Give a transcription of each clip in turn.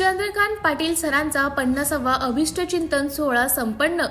चंद्रकांत पाटील सरांचा पन्नासावा अभिष्टचिंतन सोहळा संपन्न.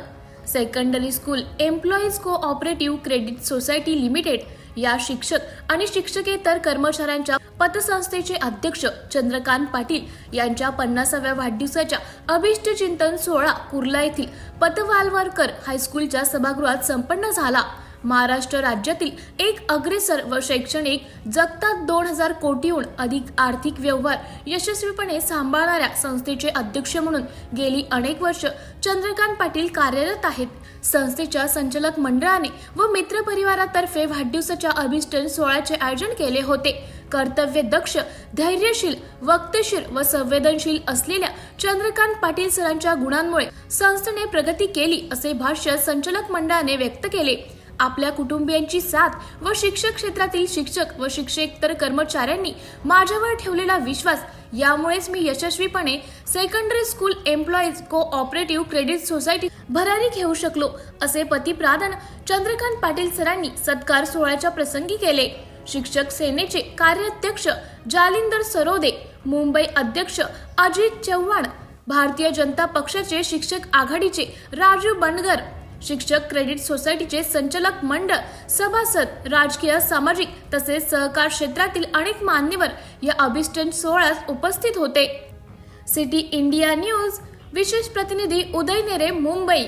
Secondary school employees cooperative credit society limited या शिक्षक आणि शिक्षकेतर कर्मचाऱ्यांच्या पतसंस्थेचे अध्यक्ष चंद्रकांत पाटील यांच्या पन्नासाव्या वाढदिवसाच्या अभिष्टचिंतन सोहळा कुर्ला येथील पतवालवरकर हायस्कूलच्या सभागृहात संपन्न झाला. महाराष्ट्र राज्यातील एक अग्रेसर व शैक्षणिक जगतात दोन हजार कोटीहून अधिक आर्थिक व्यवहार यशस्वीपणे सांभाळणाऱ्या संस्थेचे अध्यक्ष म्हणून गेली अनेक वर्ष चंद्रकांत पाटील कार्यरत आहेत. संस्थेच्या संचालक मंडळाने व मित्र परिवारातर्फे वाढदिवसाच्या अभिष्टन सोहळ्याचे आयोजन केले होते. कर्तव्य दक्ष धैर्यशील वक्तशीर व संवेदनशील असलेल्या चंद्रकांत पाटील सरांच्या गुणांमुळे संस्थेने प्रगती केली असे भाष्य संचालक मंडळाने व्यक्त केले. आपल्या कुटुंबियांची साथ व शिक्षक क्षेत्रातील शिक्षक व शिक्षकेतर कर्मचाऱ्यांनी माझ्यावर ठेवलेला विश्वास यामुळेच मी यशस्वीपणे secondary school employees cooperative credit society भरारी घेऊ शकलो असे पतिप्राधान चंद्रकांत पाटील सरांनी सत्कार सोहळ्याच्या प्रसंगी केले. शिक्षक सेनेचे कार्याध्यक्ष जालिंदर सरोदे मुंबई अध्यक्ष अजित चव्हाण भारतीय जनता पक्षाचे शिक्षक आघाडीचे राजू बंडगर शिक्षक क्रेडिट सोसायटीचे संचालक मंडळ सभासद राजकीय सामाजिक तसेच सहकार क्षेत्रातील अनेक मान्यवर या अभिष्टन सोहळ्यास उपस्थित होते. सिटी इंडिया न्यूज विशेष प्रतिनिधी उदय नेरे मुंबई.